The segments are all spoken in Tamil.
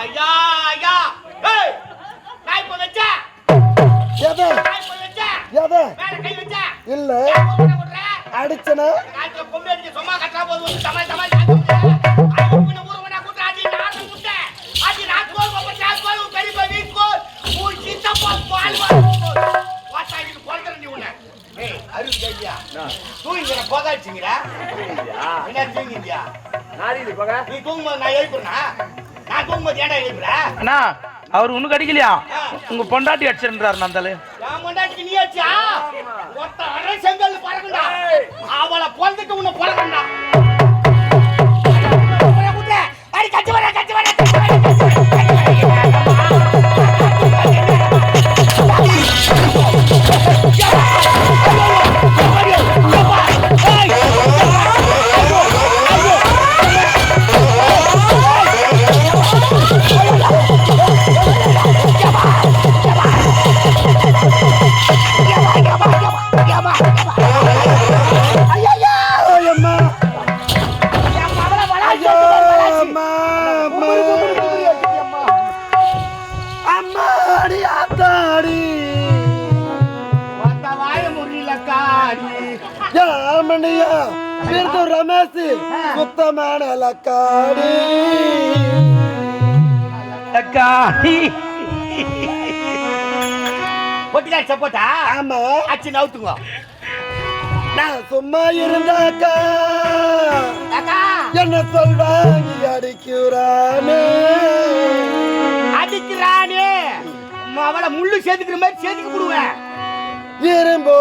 ஐயா ஐயா. ஏய் நான் இப்ப வச்சா எது? நான் இப்ப வச்சா எது? மேல கை வச்சா? இல்ல. அடிச்சனா? காய்ச்சல பொம்பளைக்கு சும்மா கட்டா போது வந்து சமாளி நாரிது பக. நீ தூங்கும்போது நான் எழுப்புறேனா நான் தூங்கும்போது ஏன்டா எழுப்புற அண்ணா அவர் ஒண்ணு கடிக்கலையா? உங்க பொண்டாட்டி அடிச்சிருந்தாரு நந்தாலு. நான் கொண்டாட்டிக்கு நீ ஆச்சா ஒத்த அரை செங்கல் பறக்குண்டா அவளை பொழுதுக்கு உன்னை பறக்கண்டா அம்மா அடி ஆத்தாடி வாய முடியல காடி. யாமணியா பிறந்து ரமேஷ் சுத்தமான லக்காடி. அக்கா ஒட்டிக்கா சப்போட்டா ஆமா. அச்சு நவுத்துங்க நான் சும்மா இருந்தாக்கா. என்ன சொல்வாங்கி அடிக்கிறானே அடிக்கிறானே? அவளை முள்ளு சேர்த்துக்கிற மாதிரி சேர்த்துக்க விடுவேன் இரும்போ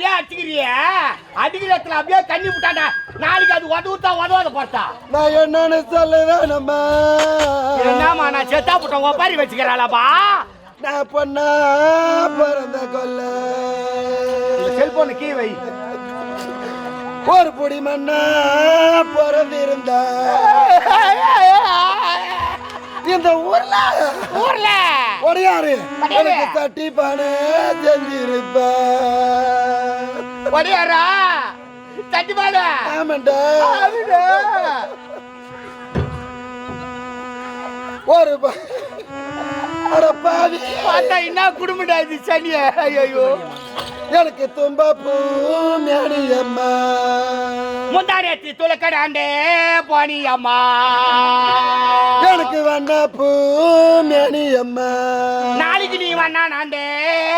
மானாவரியா அடிச்சுக்கிறிய? அடிக்கிற இடத்துல அப்படியே தண்ணி விட்டாண்டா. நாளைக்கு அது உதவுத்தா உதவாத போட்டா நான் என்னன்னு சொல்ல வேணுமா? என்னம்மா நான் செத்தா போட்டோம் ஒப்பாரி வச்சுக்கிறாளாப்பா? நான் பொண்ணா பிறந்த கொல்ல. செல்போனு கீ வை. ஒரு பொடி மண்ணா பிறந்திருந்தா. இந்த ஊர்ல? ஊர்ல? ஒடையாரு. எனக்கு தட்டி பானை செஞ்சிருப்ப. ஒடியாரா? தட்டி பாடு ஆமாண்டா. ஒரு பாவி. பார்த்தா என்ன குடும்படா இது சனிய? ஐயோ எனக்கு தும்ப பூ மேனியம்மா முந்தாரத்தி துளக்கடாண்டே போனி அம்மா. எனக்கு வண்ண பூ மேனியம்மா நாளைக்கு நீ வண்ணா நாண்டே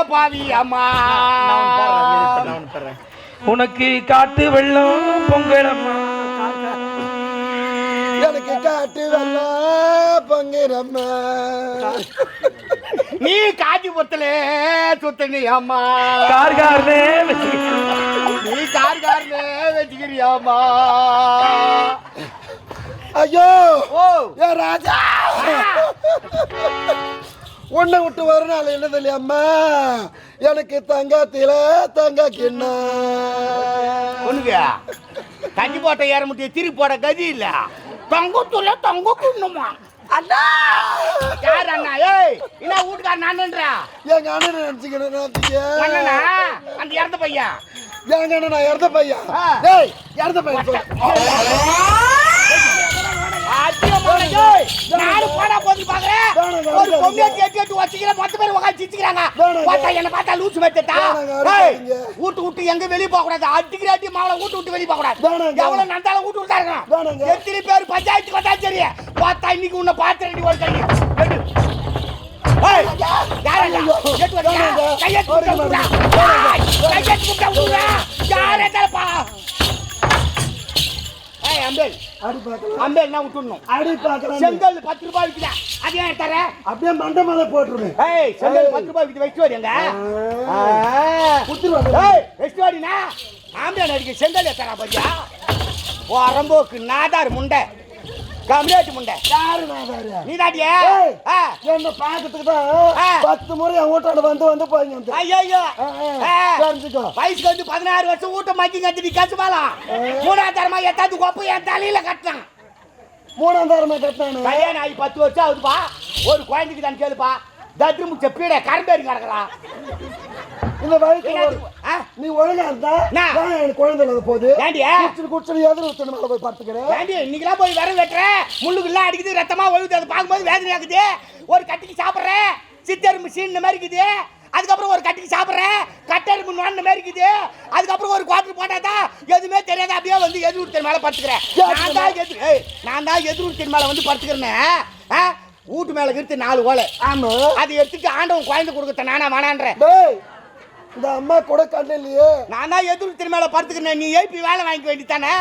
பாவி அம்மா. உனக்கு காட்டு வெள்ளம் பொங்கலம்மா எனக்கு காட்டு வெள்ளம் பொங்கிரம்மா நீ காஞ்சிபுரத்துல சுத்தனி அம்மா. கார்காரனே நீ கார்காரன வச்சுக்கிறியாம்மா ஐயோ ஓ. ஏ ராஜா. உன்னை விட்டு வர நாள் என்ன தெரியாமா எனக்கு தங்கத்தில தங்க கிண்ணா ஒண்ணுங்க. கஞ்சி போட்ட ஏற முடியும் திரி போட கதி இல்ல. தங்கத்துல தங்க குண்ணுமா? அண்ணா! யார் அண்ணா? ஏய் என்ன வீட்டுக்கார நானுன்றா எங்க அண்ணன் நினைச்சுக்கணும் அண்ணனா? அந்த இறந்த பையன். எங்க அண்ணன்? நான் இறந்த பையன். ஆ. ஏய் இறந்த பையன் நானும் போனா போது பாக்குறேன் ஒரு. பொம்மையை கேட்டு கேட்டு வச்சுக்கிற மொத்த பேர் உட்காந்து சிரிச்சுக்கிறாங்க. பார்த்தா என்ன பார்த்தா லூசு அடிக்காதீங்க. வீட்டு விட்டு எங்க வெளிய போக கூடாது அடிக்கிற அடி மாவளை வீட்டு விட்டு வெளிய போக கூடாது. எவ்வளவு நந்தாலும் வீட்டு விட்டா இருக்கணும். எத்தனை பேர் பஞ்சாயத்துக்கு வந்தா சரி பார்த்தா இன்னைக்கு உன்னை பார்த்து ஒரு கை எடு. ஏய், யாரடா? ஐயோ, எட்டு வரியா? வேணாங்க. கையெழுத்து அம்பேல், நான் விட்டுடணும். அடி பார்க்கலாம் செங்கல் பத்து ரூபாய் விக்குதா? அது ஏன் தர? அப்படியே மண்டை மேல போட்டுருவேன் ஏய், செங்கல் பத்து ரூபாய் விக்குது, வச்சுட்டு வரீங்க. குத்துருவாங்க ஏய், வாடினா. ஆம்பளை அடிக்க செங்கல் எத்தனை பாத்தியா? வரம்போக்கு நாதார் முண்டை கம்யூனிட்டி முண்டை. யாரு நீ தாட்டியா. என்ன பாக்கிறதுக்கு. தான் பத்து முறை என் வீட்டாண்ட வந்து வந்து போய்ங்க. ஆ. தெரிஞ்சுக்கோ. வயசுக்கு வந்து பதினாறு வருஷம் ஊட்ட மக்கி கட்டி நீ மூணாவது தரமா எத்தாந்து கொப்பு என் தலையில கட்டினான். மூணாம் தரமா கட்டினானு? கல்யாணம் ஆகி பத்து வருஷம் ஆகுதுப்பா. ஒரு குழந்தைக்கு தான் கேளுப்பா. தட்டு முச்ச பீட கரம்பேறி கிடக்குறான் இந்த ஆ? நீ ஒழுங்கா இருந்தா? நான் எனக்கு குழந்தை இல்லாத போது ஏண்டியா? குடிச்சு குடிச்சு எதிர் ஊத்தணும் மேல போய் பார்த்துக்கிறேன் ஏண்டி இன்னைக்கெல்லாம் போய் விரல் வெட்டுற? முள்ளுக்குலாம் அடிக்குது ரத்தமா ஒழுகுது அதை பார்க்கும்போது வேதனை ஆகுது ஒரு கட்டிக்கு சாப்பிட்றேன் சித்தரும்பு சீன் மாதிரி இருக்குது. அதுக்கப்புறம் ஒரு கட்டிக்கு சாப்பிட்றேன் கட்டெரும்பு நோண்ட மாதிரி இருக்குது. அதுக்கப்புறம் ஒரு குவாட்டர் போட்டாதான் எதுவுமே தெரியாத அப்படியே வந்து எதிர்வுத்தன் மேலே படுத்துக்கிறேன் நான் தான் எதிர் நான் தான் எதிர்வுத்தன் மேலே வந்து படுத்துக்கிறேன்னு ஆ? வீட்டு மேலே இருந்து நாலு ஓலை. ஆமா. அதை எடுத்துட்டு ஆண்டவன் குழந்தை கொடுக்கத்த நானா வேணான்றேன். இந்த அம்மா கூட கண்ணு இல்லையே. நான் தான் எதிர்வுத்தன் மேலே படுத்துக்கிறேன் நீ ஏப்பி வேலை வாங்கிக்க வேண்டித்தானே?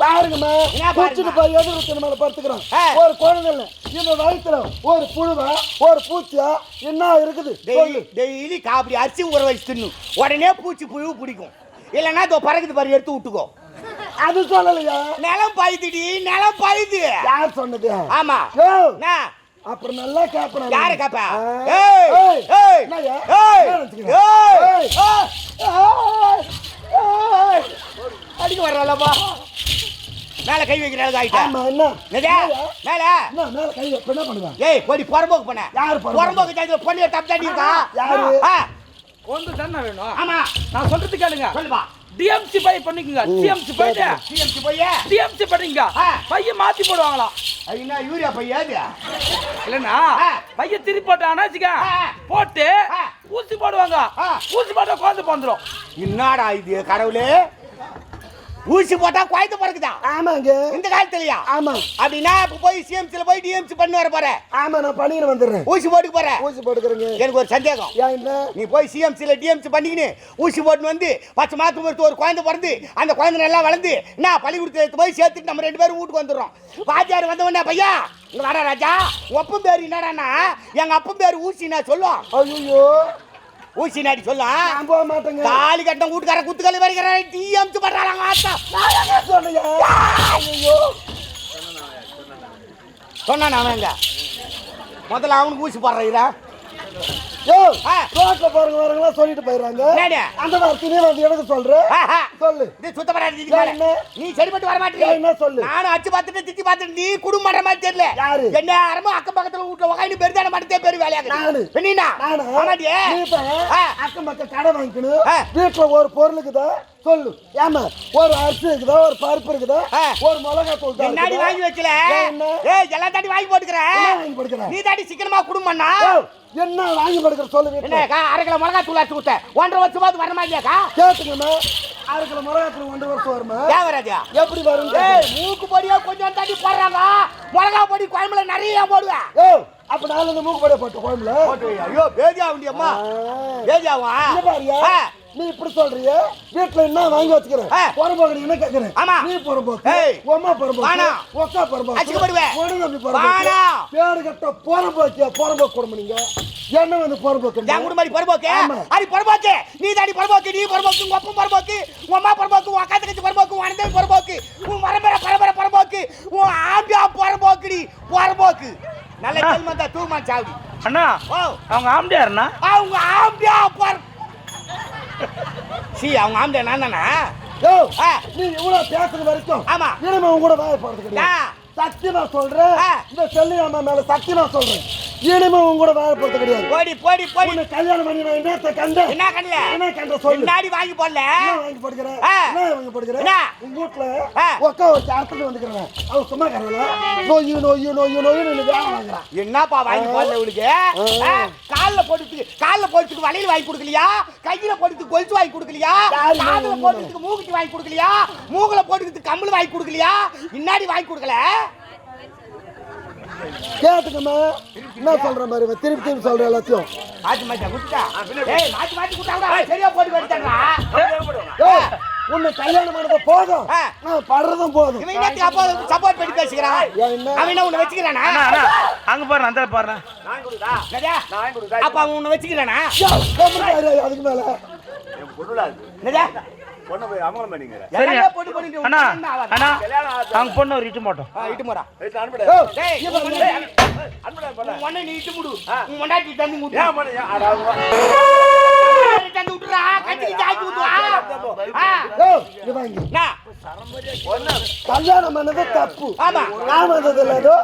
பாருங்கம்மா? குடிச்சிட்டு போய் எதிர் ஊத்தணும் மேல படுத்துக்கிறோம். ஒரு குழந்தை இல்லை. இந்த வயித்துல ஒரு புழுவா ஒரு பூச்சியா என்ன இருக்குது? டெய்லி டெய்லி காப்பி அரிசி ஊற வச்சு தின்னும் உடனே பூச்சி புழு பிடிக்கும். இல்லைன்னா இதோ பறக்குது பாரு எடுத்து விட்டுக்கோ. அது சொல்லலையா? நிலம் பாயுதுடி நிலம் பாயுது. யார் சொன்னது? ஆமா? அப்புறம் நல்லா கேப்பணும் யாரு காப்பா. அடிக்க வர்றலப்பா மேல கை வைக்கிற ஆயிட்டா? என்ன? மேல? என்ன மேல கை என்ன பண்ணுவேன் ஏய் போடி புறம்போக்கு பண்ண. யாரு புறம்போக்கு? ஜாதியில பொண்ணு தப்பு தாண்டி இருக்கா? யாரு? ஆ, ஒன்று தானே வேணும்? ஆமா. நான் சொல்றது கேளுங்க. சொல்லுப்பா. டிஎம்சி பை பண்ணிக்கோங்க. டிஎம்சி போயிட்டு சிஎம்சி போய் டிஎம்சி பண்ணிங்க ஆ. பையன் மாத்தி போடுவாங்களாம் என்ன யூரியா பையா ஆ. பையன் திருப்பி போட்டான்னா வச்சுக்க ஆ. போட்டு ஆ. ஊசி போடுவாங்க. ஆ. ஊசி போட்டா குழந்தை பிறந்துரும். என்னடா இது கடவுளே? ஊசி போட்டா குழந்தை பிறக்குதா? ஆமாங்க. இந்த காலத்துலயா? ஆமா. அப்படின்னா இப்ப போய் சிஎம்சில போய் டிஎம்சி பண்ணி வர போற ஆமா நான் பண்ணிட்டு வந்துடுறேன். ஊசி போட்டுக்கு போற. ஊசி போட்டுக்கிறேங்க. எனக்கு ஒரு சந்தேகம். நீ போய் சிஎம்சில டிஎம்சி பண்ணிக்கின்னு ஊசி போட்டுன்னு வந்து பத்து மாதம் பொறுத்து ஒரு குழந்தை பிறந்து அந்த குழந்தை நல்லா வளர்ந்து நான் பள்ளிக்கூடத்துல போய் சேர்த்துட்டு நம்ம ரெண்டு பேரும் வீட்டுக்கு வந்துடுறோம். வாத்தியார் வந்த உடனே பையா இங்க வர ராஜா. ஒப்பம் பேர் என்னடான்னா எங்க அப்பன் பேர் ஊசி நான் சொல்லுவோம் ஐயோ ஊசி நாடி சொல்லும் நான் போக மாட்டேங்க. தாலி கட்டம் வீட்டுக்கார குத்துக்கல் வரைக்கிறான் டிஎம்சி பண்றாங்க ஆத்தா நான் அவன் எங்க முதல்ல அவனுக்கு ஊசி போடுறீரா? யோ. ரோட்ல போறவங்க வரவங்க சொல்லிட்டு போயிடுறாங்க? அந்த வார்த்தையே வந்து எனக்கு சொல்ற சொல்லு மேல. என்ன? நீ சரிப்பட்டு வர என்ன சொல்லு நானும் அச்சு பார்த்துட்டு திட்டி பார்த்துட்டு நீ குடும்பம் மாதிரி தெரியல யாரு? என்ன யாரமோ அக்கம் பக்கத்துல வீட்டுல உட்காந்து பெருதான மாட்டே பெரு வேலையாகுது நானு. நானு நீ ஆ. அக்கம் பக்கம் கடை வாங்கிக்கணும். வீட்டுல ஒரு பொருள் இருக்குதா சொல்லு. ஏமா ஒரு அரிசி இருக்குதா ஒரு பருப்பு இருக்குதா. ஒரு மிளகா தூள் இருக்குதா? வாங்கி என்ன? ஏய் எல்லாம் தாண்டி வாங்கி போட்டுக்கிற? என்ன வாங்கி போட்டுக்கிற? நீ தாண்டி சிக்கனமா குடும்பம்னா என்ன வாங்கி படுக்கிற சொல்லு என்னக்கா அரை கிலோ மிளகா தூள் அரைச்சு கொடுத்தேன். ஒன்றரை வருஷமாவது வர மாதிரியாக்கா கேட்டுங்கம்மா அரை கிலோ மிளகா தூள் ஒன்றரை வருஷம் வருமா? தேவராஜா எப்படி வரும் ஏய் மூக்கு பொடியா கொஞ்சம் தாண்டி போடுறாங்க. மிளகா பொடி குழம்புல நிறைய போடுவேன் யோ அப்ப நாலு மூக்கு படைய போட்ட குழம்புல? ஐயோ பேஜா உண்டியம்மா. பேஜாவா பாருயா. நீ இப்படி சொல்றிய வீட்டுல என்ன வாங்கி வச்சுக்கிறேன். புறம்போக்கு நீ என்ன கேக்குறேன் ஆமா. நீ புறம்போக்கு. உம்மா புறம்போக்கு. ஒக்கா புறம்போக்கு. உடனே தம்பி புறம்போக்கு. பேரு கட்ட புறம்போக்கு புறம்போக்கு குடும்பம் நீங்க என்ன வந்து புறம்போக்கு என் குடும்பம். அது பரபோக்கு நீ தாடி பரபோக்கு நீ பரபோக்கு உங்க அப்பன் பரபோக்கு உங்க அம்மா பரபோக்கு உன் அக்கா தங்கச்சி பரபோக்கு உன் அண்ணன் பரபோக்கு உன் பரம்பரை பரபோக்கு உன் ஆம்பியா பரபோக்குடி பரபோக்கு நல்ல கேள்வி தூமா சாவுடி அண்ணா ஓ அவங்க ஆம்படியாருண்ணா அவங்க ஆம்பியா பர சி அவங்க ஆம்பியா நான் தானா யோ. நீ இவ்வளவு பேசுற வரைக்கும் ஆமா. இனிமே உன் கூட வாய போறது கிடையாது. சத்தியமா சொல்றேன். இந்த செல்லியம்மா மேல சத்தியமா சொல்றேன் இனிமே உன் கூட வாழ போறது கிடையாது. போடி போடி போடி. உன்னை கல்யாணம் பண்ணி நான் என்னத்த கண்டேன் என்ன கண்ணல? என்ன கண்ட சொல்லு? முன்னாடி வாங்கி போடல. என்ன வாங்கி போடுகிறேன். என்ன வாங்கி போடுகிறேன் என்ன? உங்க வீட்டுல ஆ. உக்கா வச்சு அறுத்துட்டு வந்துக்கிறேன். அவன் சும்மா கரல நோய் நோய் நோய் நோய் நீ வேலை வாங்குறான் என்னப்பா வாங்கி போடல இவளுக்கு? கால்ல போட்டுட்டு கால்ல போட்டுக்கு வளையல் வாங்கி கொடுக்கலையா? கையில போட்டுக்கு கொலுசு வாங்கி கொடுக்கலையா? காதுல போட்டுக்கு மூக்குத்தி வாங்கி கொடுக்கலையா? மூக்குல போட்டுக்கு கம்மல் வாங்கி கொடுக்கலையா? முன்னாடி வாங்கி கொடுக்கல? கேட்டுக்கம்மா என்ன சொல்ற மாதிரி திருப்பி திருப்பி சொல்ற எல்லாத்தையும். உன்னை கல்யாணம் பண்ணது போதும். நான் படுறதும் போதும். இவன் என்னத்துக்கு அப்போ சப்போர்ட் பண்ணி என்ன? அவன் உன்னை வச்சுக்கிறானா? அங்க பாரு அந்த பாரு? அப்ப அவன் உன்னை வச்சுக்கிறானா? அதுக்கு மேல. என்னடா? பொண்ணை போய் அமங்கலம் பண்ணிக்கிற சரிங்க எல்லாமே போட்டு போட்டு அண்ணா? அண்ணா அவங்க பொண்ணு ஒரு இட்டு மாட்டோம் ஆ, இட்டு போடா. ஏய், அனுப்புடா. ஏய், டேய், இவன் உன் வந்து- மொண்டை- அனுப்புடா பண்ண உன் மொண்டை நீ இட்டு முடு. உன் மொண்டாட்டி தண்ணி முடு. ஏன் பண்ண ஏன் அட, அவங்க- நீ தண்ணி விட்டுறா, கத்திக்கு சாய்ச்சி ஊத்துவா. ஆ, ஏய், இங்க வாங்க. என்ன? கல்யாணம் பண்ணது தப்பு. ஆமா. நான் ஏதோ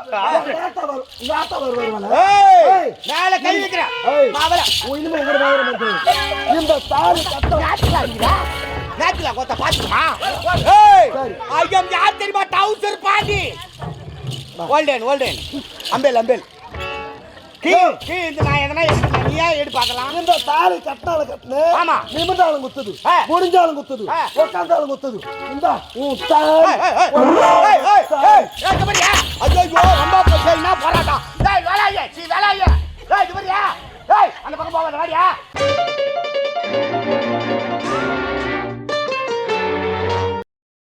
உங்க ஆத்தா வருவாங்க. மேல. கை வைக்கிறேன். இனிமே இந்த தாலி கட்ட நேத்துல கொத்த? ஏய். I am யார் தெரியுமா? trouser பாண்டி. Holden, Holden. அம்பேல், அம்பேல். கீ, கீ, இந்த நான் எதனா எடுக்கிறேன். நீயே எடு பார்க்கலாம். இந்த தாலி கட்டினால கட்டின ஆமா. நிமிந்தாலும் குத்துது. முடிஞ்சாலும் குத்துது. உட்காந்தாலும் குத்துது இந்த உன் தாலி? ஐயையோ, ரொம்ப பிரச்சனை, போராட்டம்? வேலையா? சீ, வேலையா? ஏய், இது? ஏய், அந்த பக்கம் போகாத, வாடியா?